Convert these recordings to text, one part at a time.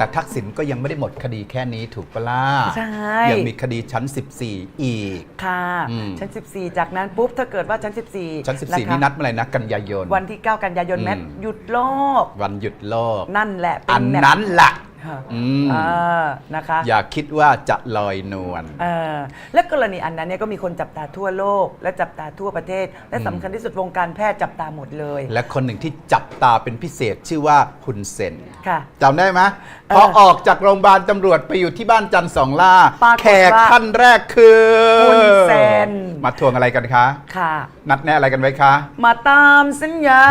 แต่ทักษิณก็ยังไม่ได้หมดคดีแค่นี้ถูกปะล่ะใช่ ยังมีคดีชั้น 14 อีก ค่ะอืม ชั้น 14 จากนั้นปุ๊บถ้าเกิดว่าชั้น 14ชั้นะ14คะนี่นัดเมื่อไหร่นะกันยายน วันที่ 9 กันยายนอืม แมทหยุดโลก วันหยุดโลก นั่นแหละเป็อันแมตช์นั้นแหละ ค่ะอืมอ่านะคะอย่าคิดว่าจะลอยนวล เออและกรณีอันนั้นเนี่ยก็มีคนจับตาทั่วโลก และจับตาทั่วประเทศ และสำคัญที่สุดวงการแพทย์จับตาหมดเลย และคนหนึ่งที่จับตาเป็นพิเศษชื่อว่าคุณเซนค่ะจำได้ไหมเออพอออกจากโรงพยาบาลตำรวจไปอยู่ที่บ้านจันทร์สองล่า ปรากฏว่าแขกท่านแรกคือคุณเซน มาทวงอะไรกันคะ ค่ะ นัดแน่อะไรกันไว้คะ มาตามสัญญา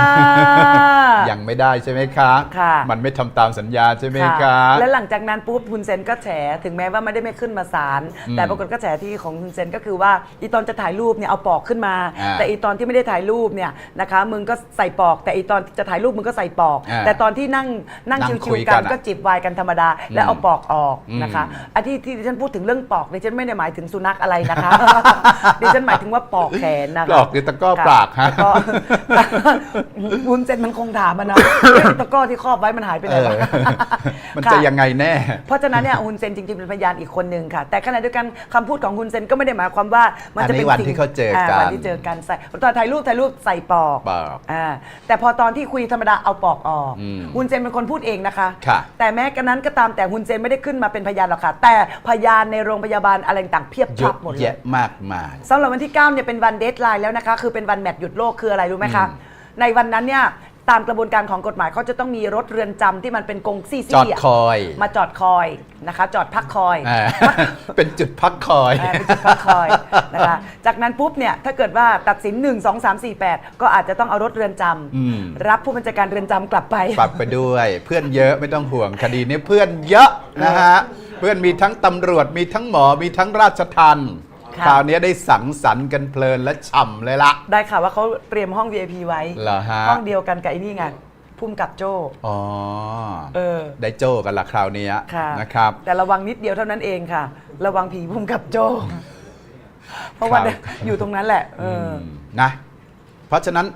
ยังไม่ได้ใช่ไหมคะ ค่ะมันไม่ทำตามสัญญาใช่ไหมคะ ค่ะและหลังจากนั้นปุ๊บคุณเซนก็แฉถึงแม้ว่าไม่ได้ไม่ขึ้นมาศาลอืมแต่ปรากฏก็แฉที่ของคุณเซนก็คือว่าอีตอนจะถ่ายรูปเนี่ยเอาปอกขึ้นมาอ่าแต่อีตอนที่ไม่ได้ถ่ายรูปเนี่ยนะคะมึงก็ใส่ปอก แต่อีตอนจะถ่ายรูปมึงก็ใส่ปอกอ่าแต่ตอนที่นั่งนั่งนั่งคุชิวยๆกักันนอะก็จิบไวน์กันธรรมดา แล้วเอาปอกออกอืมนะคะอันที่ที่ดิฉันพูดถึงเรื่องปอกดิฉันไม่ได้หมายถึงสุนัขอะไรนะคะดิฉันหมายถึงว่าปอกแขนนะคะปลอกหรือตะกร้อค่ะปากฮะตะกร้อวุ้นเส้นมันคงถามมันนะตะกร้อที่ครอบไว้มันหายไปไหนวะเออมันค่จะยังไงแน่ เพราะฉะนั้นเนี่ยฮุนเซนจริงๆเป็นพยานอีกคนหนึ่งค่ะ แต่ขณะเดียวกันคำพูดของฮุนเซนก็ไม่ได้หมายความว่ามันจะเป็นอันนี้วันสิ่งที่เขาเจอกันวันที่เจอกันใส่ตอนถ่ายรูปถ่ายรูปใส่ปอกปอก อ่าแต่พอตอนที่คุยธรรมดาเอาปอกออกอืมฮุนเซนเป็นคนพูดเองนะคะ ค่ะ แต่แม้กระนั้นก็ตามแต่ฮุนเซนไม่ได้ขึ้นมาเป็นพยานหรอกค่ะ แต่พยานในโรงพยาบาลอะไรต่างๆเพียบเยพลัอะบหมดเลย แยะมากมาย สำหรับวันที่ 9 เนี่ยเป็นวันเดทไลน์แล้วนะคะ คือเป็นวันแมตช์หยุดโลกคืออะไรรู้ไหมคะอืมในวันนั้นเนี่ย ตามกระบวนการของกฎหมายเขาจะต้องมีรถเรือนจำที่มันเป็นกงซี่จอดซี่ะคอย มาจอดคอยนะคะ จอดพักคอย อ่า เป็นจุดพักคอย อ่าเป็นจุดพักคอยนะคะ จากนั้นปุ๊บเนี่ยถ้าเกิดว่าตัดสิน 1 2 3 4 8 ก็อาจจะต้องเอารถเรือนจอืมำรับผู้บัญชาการเรือนจำกลับไปฝากไปด้วยเพื่อนเยอะไม่ต้องห่วงคดีนี้เพื่อนเยอะนะฮะ เพื่อนมีทั้งตำรวจมีทั้งหมอมีทั้งราชทัณฑ์ ค่ะคราวนี้ได้สังสรรค์กันเพลินและฉ่ำเลยละได้ค่ะว่าเขาเตรียมห้อง VIP ไว้เหรอฮะห้องเดียวกันกับไอ้นี่ไงพุ่มกับโจ้อ๋อเออ ได้โจ้กันละคราวนี้ค่ะนะครับ แต่ระวังนิดเดียวเท่านั้นเองค่ะ ระวังผีพุ่มกับโจ้เพราะว่าครับอยู่ตรงนั้นแหละเอออมนะ เพราะฉะนั้น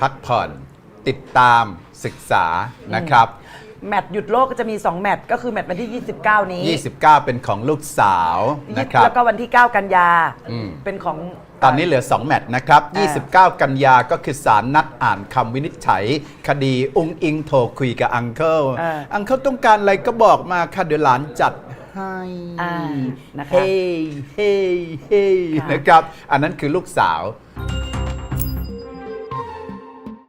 พักผ่อนติดตามศึกษานะครับ แมตช์หยุดโลกก็จะมี 2 แมตช์ก็คือแมตช์วันที่ 29 นี้29 เป็นของลูกสาวนะครับ แล้วก็วันที่ 9 กันยา อืม เป็นของ ตอนนี้เหลือ 2 แมตช์นะครับ อ่า29 กันยาก็คือสารนัดอ่านคำวินิจฉัย คดีองค์อิงโทรคุยกับอังเคิลอ่าอังเคิลต้องการอะไรก็บอกมาค่ะเดี๋ยวหลานจัดให้อ่านะคะเฮ้เฮ้เฮ้ค่ะ นะครับ อันนั้นคือลูกสาว